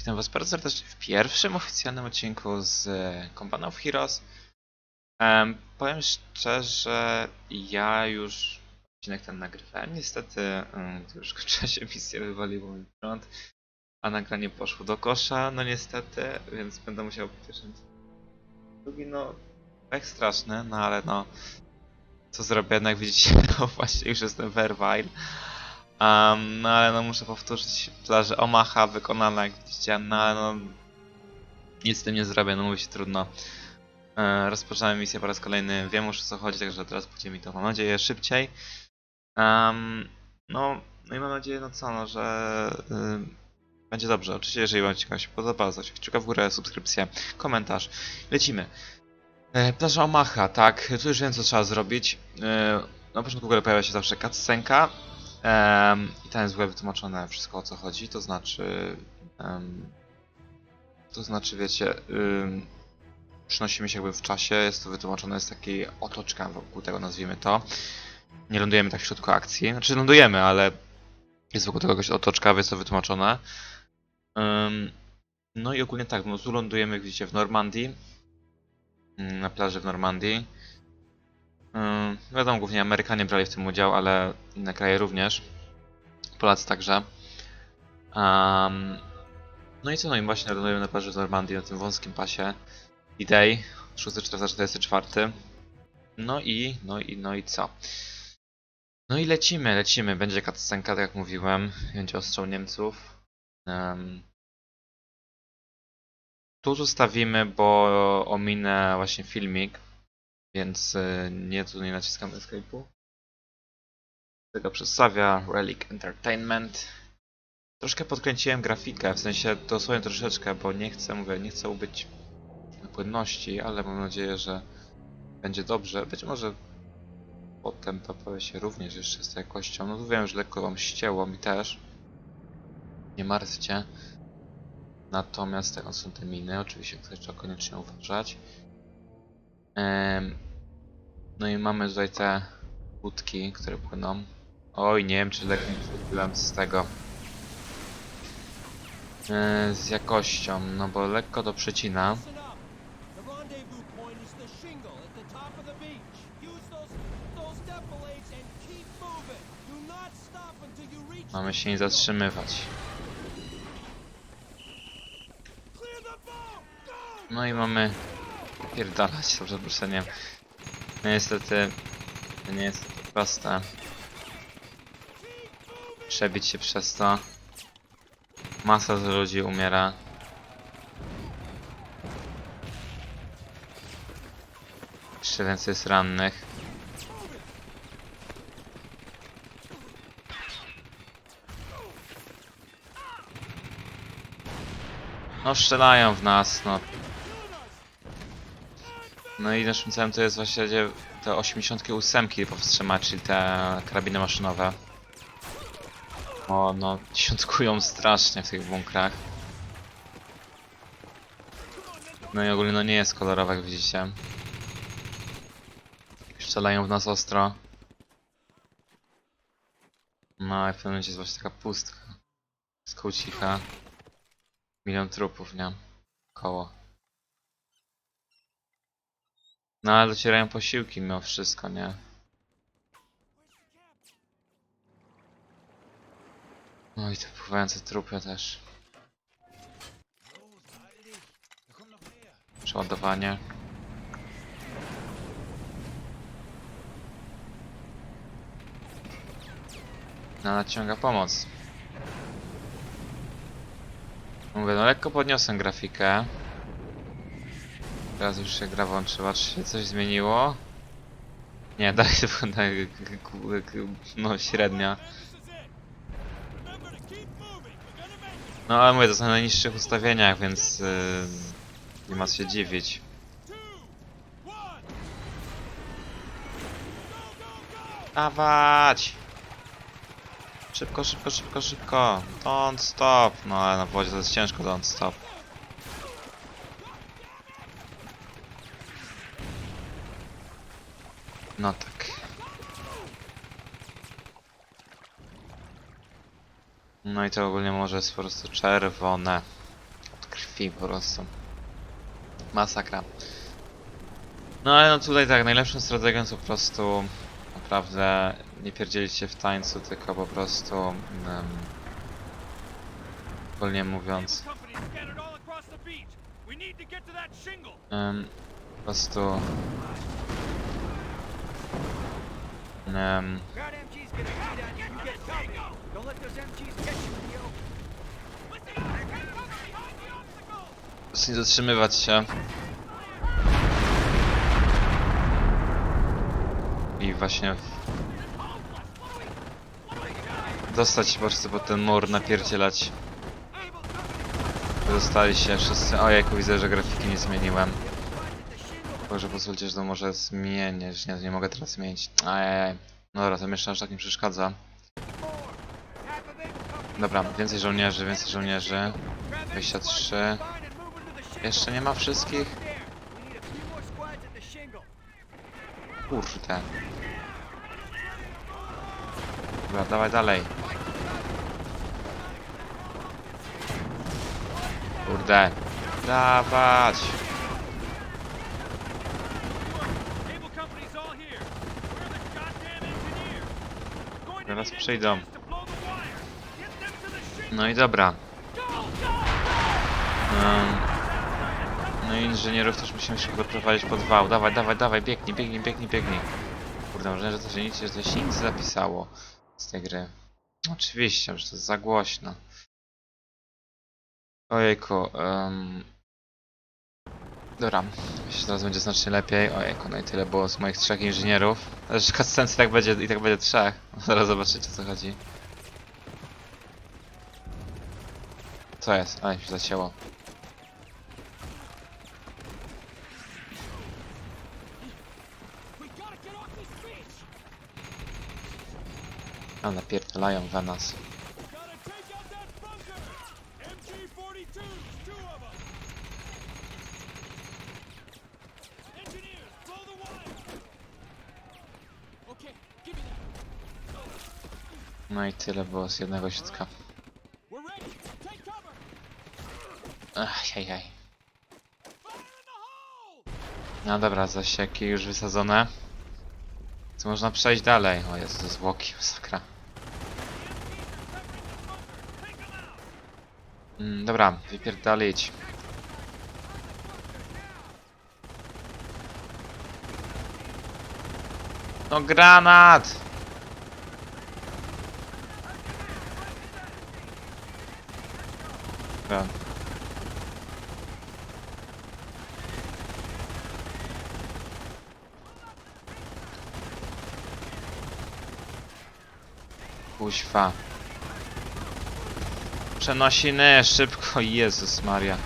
Witam Was bardzo serdecznie w pierwszym oficjalnym odcinku z Company of Heroes. Em, powiem szczerze, ja już odcinek ten nagrywałem. Niestety, gdy już kończyła się misja, wywaliło mi prąd, a nagranie poszło do kosza, no niestety, więc będę musiał pierwszy drugi, no, tak straszny, no ale no, co zrobię, jednak widzicie, no właśnie już jestem w Erwile. Um, no ale no muszę powtórzyć plażę Omaha wykonana jak widzicie, no ale no nic z tym nie zrobię, no mówi się trudno. E, rozpoczynamy misję po raz kolejny, wiem już o co chodzi, także teraz pójdzie mi to mam nadzieję szybciej. Um, no, no i mam nadzieję, no co, no, że y, będzie dobrze. Oczywiście, jeżeli wam się podoba, zostawcie kciuka w górę, subskrypcję, komentarz. Lecimy. E, plaża Omaha, tak, tu już wiem co trzeba zrobić. E, na początku w ogóle pojawia się zawsze cutscenka, Em, I tam jest w ogóle wytłumaczone wszystko o co chodzi, to znaczy. em, to znaczy, wiecie. ym, przynosimy się jakby w czasie, jest to wytłumaczone z takiej otoczka wokół tego, nazwijmy to. Nie lądujemy tak w środku akcji. Znaczy lądujemy, ale jest wokół tego jakaś otoczka, jest to wytłumaczone. Ym, no i ogólnie tak, no tu lądujemy, jak widzicie, w Normandii. Na plaży w Normandii. Ym, wiadomo, głównie Amerykanie brali w tym udział, ale inne kraje również. Polacy także. Em, no i co, no i właśnie lądujemy na plaży w Normandii, na tym wąskim pasie. D-Day, 644. No i, no i, no i co? No i lecimy, lecimy. Będzie cutscenka, tak jak mówiłem. Będzie ostrzał Niemców. Em, tu zostawimy, bo ominę właśnie filmik, więc y, nie, tu nie naciskam escape'u. Tego przedstawia Relic Entertainment. Troszkę podkręciłem grafikę, w sensie dosłownie troszeczkę, bo nie chcę, mówię, nie chcę ubyć płynności, ale mam nadzieję, że będzie dobrze. Być może potem poprawi się również jeszcze z jakością. No tu wiem, że lekko wam ścięło mi też. Nie martwcie. Natomiast tak, są te miny, oczywiście trzeba koniecznie uważać. No i mamy tutaj te łódki, które płyną. Oj, nie wiem, czy lekko nie zrobiłem z tego. E, z jakością, no bo lekko to przecina. Mamy się nie zatrzymywać. No i mamy pierdalać, za przeproszeniem. No niestety, to nie jest takie proste. Przebić się przez to. Masa z ludzi umiera. Jeszcze więcej jest rannych. No strzelają w nas, no. No i naszym celem to jest właśnie te 88 powstrzymać, czyli te karabiny maszynowe. O, no, dziesiątkują strasznie w tych bunkrach. No i ogólnie no nie jest kolorowe, jak widzicie. Strzelają w nas ostro. No i w pewnym momencie jest właśnie taka pustka. Jest cicha. Milion trupów, nie? Koło. No ale docierają posiłki mimo wszystko, nie? No i te pływające trupy też. Przeładowanie. No nadciąga pomoc. Mówię, no lekko podniosę grafikę. Teraz już się gra włączyła. Czy się coś zmieniło? Nie, dalej to wygląda no średnia. No ale mówię, to są na najniższych ustawieniach, więc yy, nie ma co się dziwić. Dawać! Szybko, szybko, szybko, szybko. Don't stop. No ale na wodzie to jest ciężko don't stop. No tak. No i to ogólnie może jest po prostu czerwone. krwi po prostu. Masakra. No ale no tutaj tak, najlepszą strategią to po prostu naprawdę nie pierdzielić się w tańcu, tylko po prostu um, wolnie mówiąc um, po prostu um, nie zatrzymywać się i właśnie dostać się po prostu pod ten mur, napierdzielać Zostali się wszyscy. Ojejku, widzę, że grafiki nie zmieniłem. Boże, pozwólcie, że to może zmienię, że nie, nie mogę teraz zmienić. Ajajaj. No dobra, to jeszcze aż tak nie przeszkadza. Dobra, więcej żołnierzy, więcej żołnierzy. 23. Jeszcze nie ma wszystkich? Kurde. Dobra, dawaj dalej. Kurde. Dawać. Cable company's all here. Where are the goddamn engineers? Going to Zaraz need przyjdą. engineers to blow the wire. Get them to the shingle. No i dobra. No i inżynierów też musimy się doprowadzić pod wał. Dawaj, dawaj, dawaj, biegnij, biegnij, biegnij, biegnij. Kurde, może że to się nic, że to się nic zapisało z tej gry. Oczywiście, że to jest za głośno. Ojejku, um... Dobra, myślę, że teraz będzie znacznie lepiej. Ojejku, no i tyle było z moich trzech inżynierów. Zresztą cutscence i tak będzie, i tak będzie trzech. Zaraz zobaczycie co chodzi. Co jest? Oj, się zacięło. A napierdalają we nas. No i tyle było z jednego środka. Ach, jaj, jaj. No dobra, zasieki już wysadzone. Co można przejść dalej? O Jezu, zwłoki, masakra. Mm, dobra, wypierdalić. No granat! Dobra. Kuźwa. Przenosiny, szybko, Jezus Maria.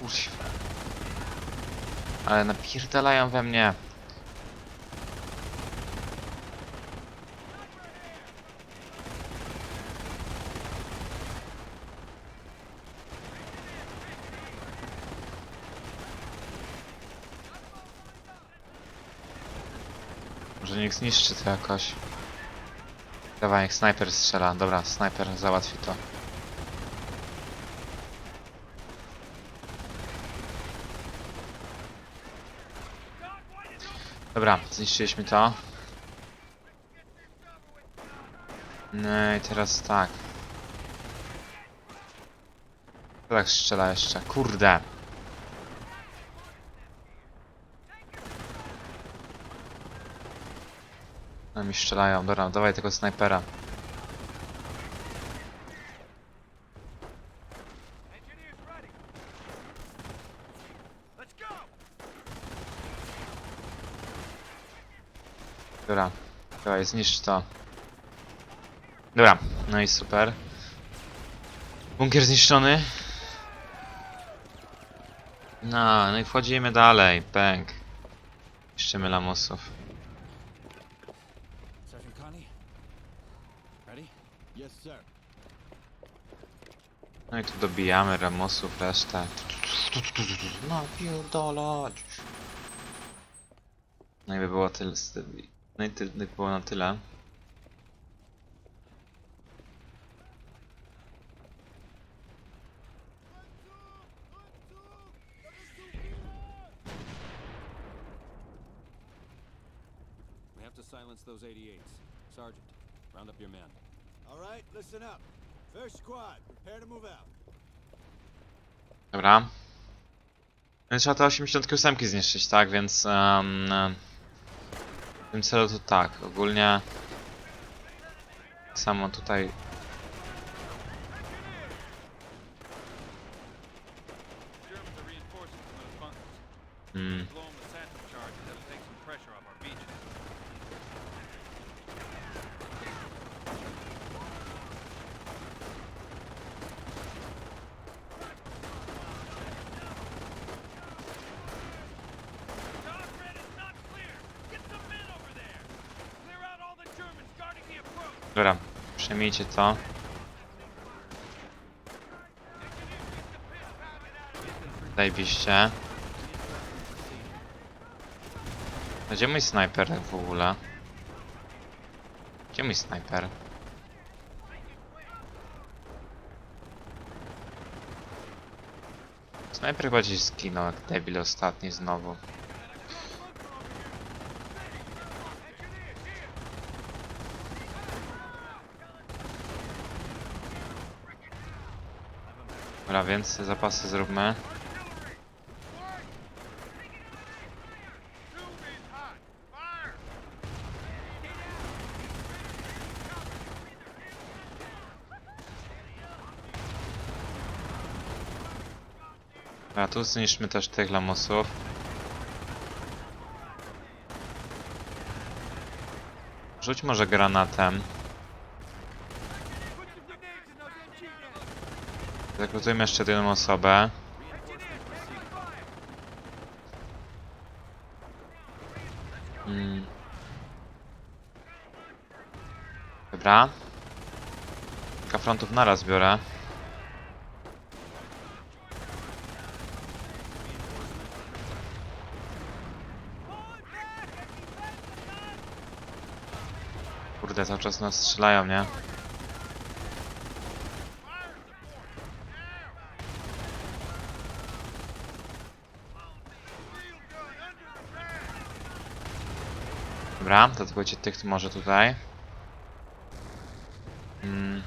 Kuźwa. Ale napierdalają we mnie. Zniszczy to jakoś. Dawaj, niech snajper strzela. Dobra, snajper załatwi to. Dobra, zniszczyliśmy to. No i teraz tak. Tak strzela jeszcze? Kurde! No mi strzelają, dobra, dawaj tego snajpera. Dobra, dawaj, zniszcz to. Dobra, no i super. Bunkier zniszczony. No, no i wchodzimy dalej, pęk. Niszczymy lamusów. No i tu dobijamy Ramosów, resztę. No pierdolać. No i by było tyle. No i by było na tyle. We have to silence those 88s. Sergeant, round up your men. Dobra. Trzeba te 88 zniszczyć, tak? Więc em, w tym celu to tak. Ogólnie samo tutaj przejmijcie to. Zajebiście. A Gdzie mój snajper w ogóle? Gdzie mój snajper? Snajper chyba gdzieś zginął jak debil ostatni znowu. Dobra, więc zapasy zróbmy. Dobra, tu zniszczmy też tych lamusów. Rzuć może granatem. Zakrutujmy jeszcze jedną osobę. Mm. Dobra. Kilka frontów naraz biorę. Kurde, cały czas nas strzelają, nie? Dobra, to tylko tych może tutaj. Mm.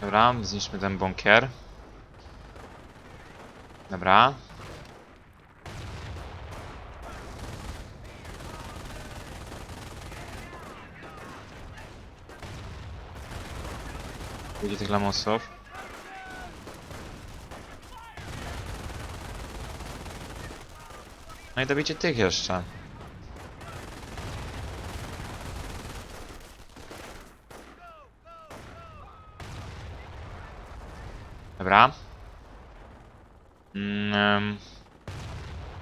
Dobra, zniszczmy ten bunkier. Dobra. Będzie tych lamusów. No i dobijcie tych jeszcze. Dobra. Mm,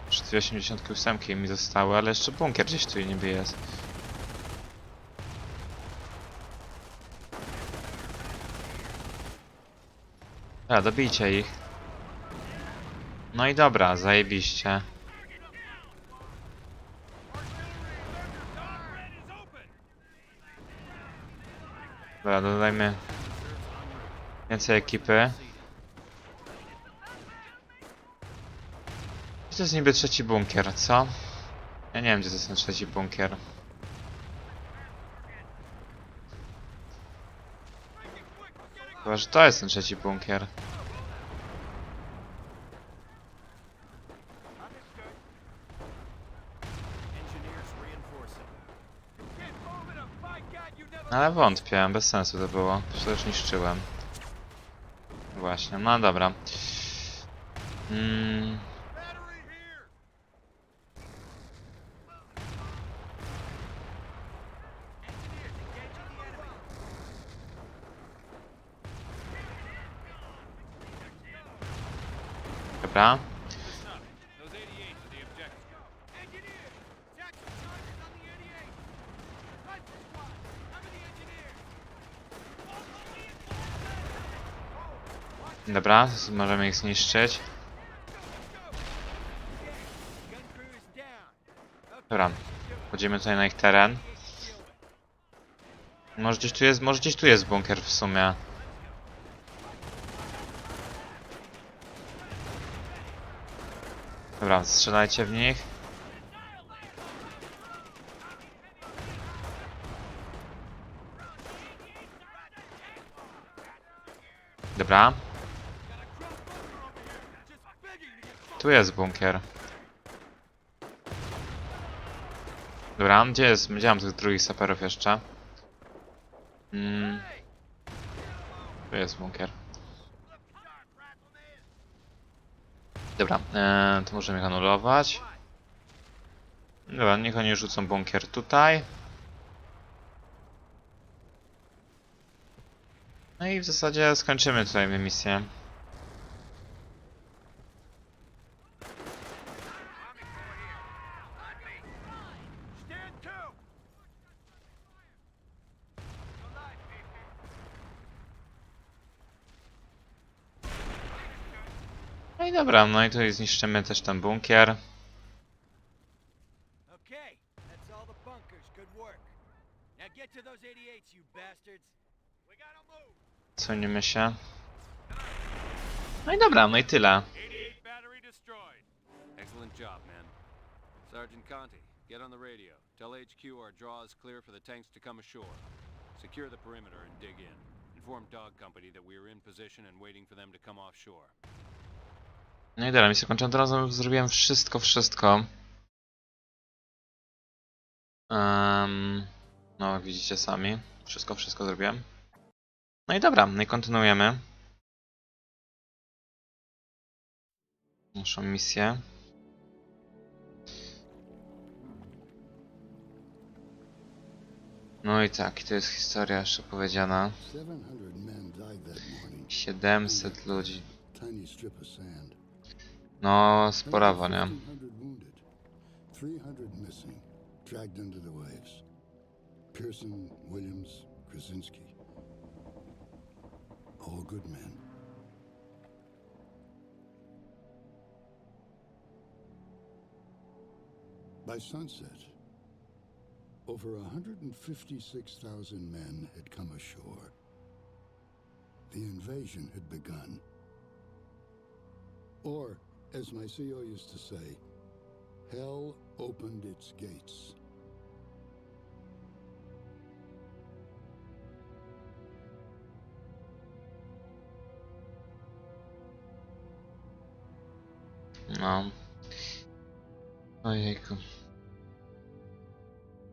jeszcze dwie 88 mi zostały, ale jeszcze bunkier gdzieś tu niby jest. Dobra, dobijcie ich. No i dobra, zajebiście. Dobra, dodajmy więcej ekipy. Gdzie to jest niby trzeci bunkier, co? Ja nie wiem, gdzie to jest ten trzeci bunkier. Chyba, że to jest ten trzeci bunkier. Ale wątpię, bez sensu to było. Przecież niszczyłem. Właśnie, no dobra. Mm. Dobra. Listen up. Those 88s are the objective. Engineers! Jackson charges on the 88! Rifle squad! Cover the engineers! Dobra, możemy ich zniszczyć. Dobra, wchodzimy tutaj na ich teren. Może gdzieś tu jest, może gdzieś tu jest bunkier w sumie. Dobra, strzelajcie w nich. Dobra. Tu jest bunkier. Dobra, gdzie jest? Mam tych drugich saperów jeszcze? Mm. Tu jest bunkier. Dobra, e, to możemy ich anulować. Dobra, niech oni rzucą bunkier tutaj. No i w zasadzie skończymy tutaj misję. Stand to! No i dobra, no i tutaj zniszczymy też ten bunkier. Okay, that's all the bunkers. Good work. Now get to those 88s, you bastards. We gotta move! Sunimy się. No i dobra, no i tyle. 88 battery destroyed. Excellent job, man. Sergeant Conti, get on the radio. Tell HQ our draw is clear for the tanks to come ashore. Secure the perimeter and dig in. Inform Dog Company that we are in position and waiting for them to come offshore. No i dobra, misję kończę. Teraz zrobiłem wszystko, wszystko. Em, no, widzicie sami. Wszystko, wszystko zrobiłem. No i dobra, no i kontynuujemy. Naszą misję. No i tak, to jest historia jeszcze powiedziana. 700 men died that morning. 700 ludzi. Tiny strip of sand. No, sporawo, nie? 1,500 wounded. 300 missing. Dragged under the waves. Pearson, Williams, Krasinski. All good men. By sunset, over 156,000 men had come ashore. The invasion had begun. Or, as my CEO used to say, hell opened its gates. No. Ojejku.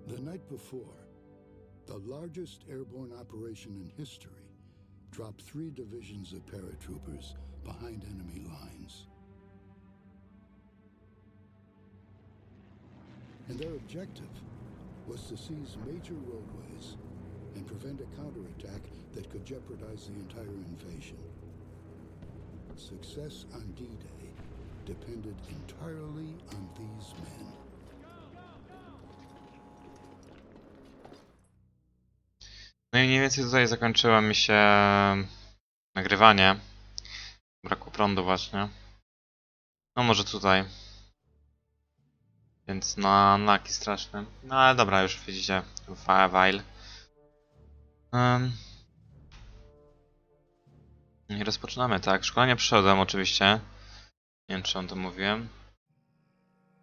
The night before, the largest airborne operation in history dropped three divisions of paratroopers behind enemy lines. And their objective was to seize major roadways and prevent a counterattack that could jeopardize the entire invasion. Success on D-Day depended entirely on these men. No i mniej więcej tutaj zakończyło mi się nagrywanie. Brakło prądu właśnie. No może tutaj. Więc na laki straszny. No ale dobra, już widzicie. File. Um. I rozpoczynamy, tak. Szkolenie przyszedłem oczywiście. Nie wiem czy on to mówiłem.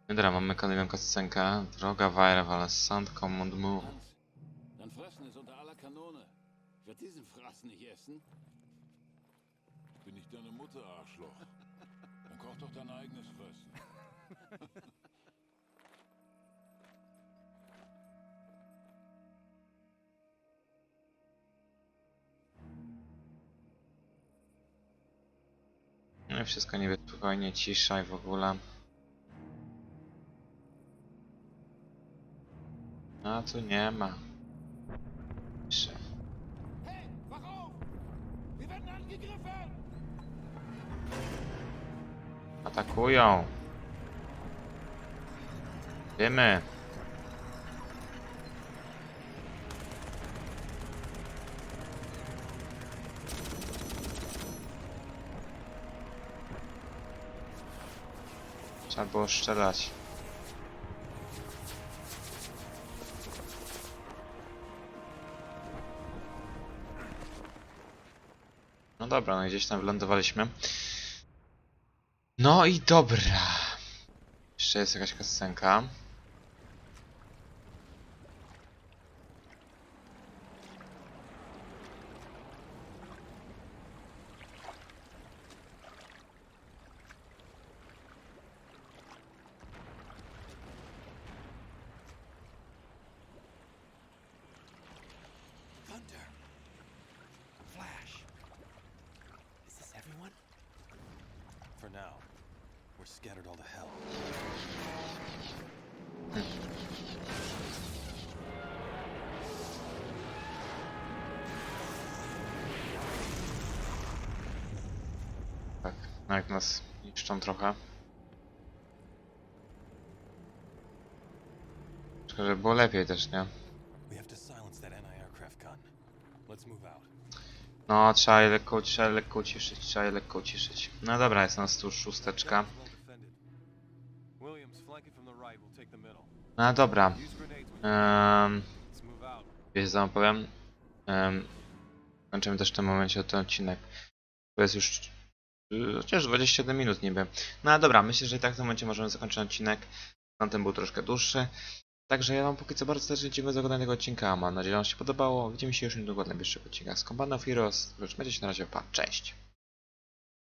No dobra, mamy kolejną kascenkę. Droga Weirwal, Sand Command Move. Dein Fressen ist unter aller Kanone. Werde diesen Fraß nicht essen. Bin ich deine Mutter, Arschloch? Dann koch doch dein eigenes Fressen. Wszystko niby spokojnie, cisza i w ogóle. A tu nie ma. Ciszy. Atakują. Wiemy. Trzeba było strzelać. No dobra, no gdzieś tam wylądowaliśmy. No i dobra. Jeszcze jest jakaś kascenka. We're scattered all to hell. Tak, no jak nas niszczą trochę. Tylko żeby było lepiej też, nie? No, trzeba je lekko, trzeba je lekko uciszyć, trzeba je lekko uciszyć. No dobra, jest nas tu szósteczka. No dobra. Wiesz co wam powiem? Um, kończymy też w tym momencie ten odcinek. To jest już chociaż 21 minut niby. No dobra, myślę, że i tak w tym momencie możemy zakończyć odcinek. Tamten był troszkę dłuższy. Także ja wam póki co bardzo serdecznie dziękuję za oglądanie tego odcinka. Mam nadzieję, że wam się podobało. Widzimy się już niedługo w najbliższych odcinkach z Company of Heroes. Będzie się na razie, pa, cześć!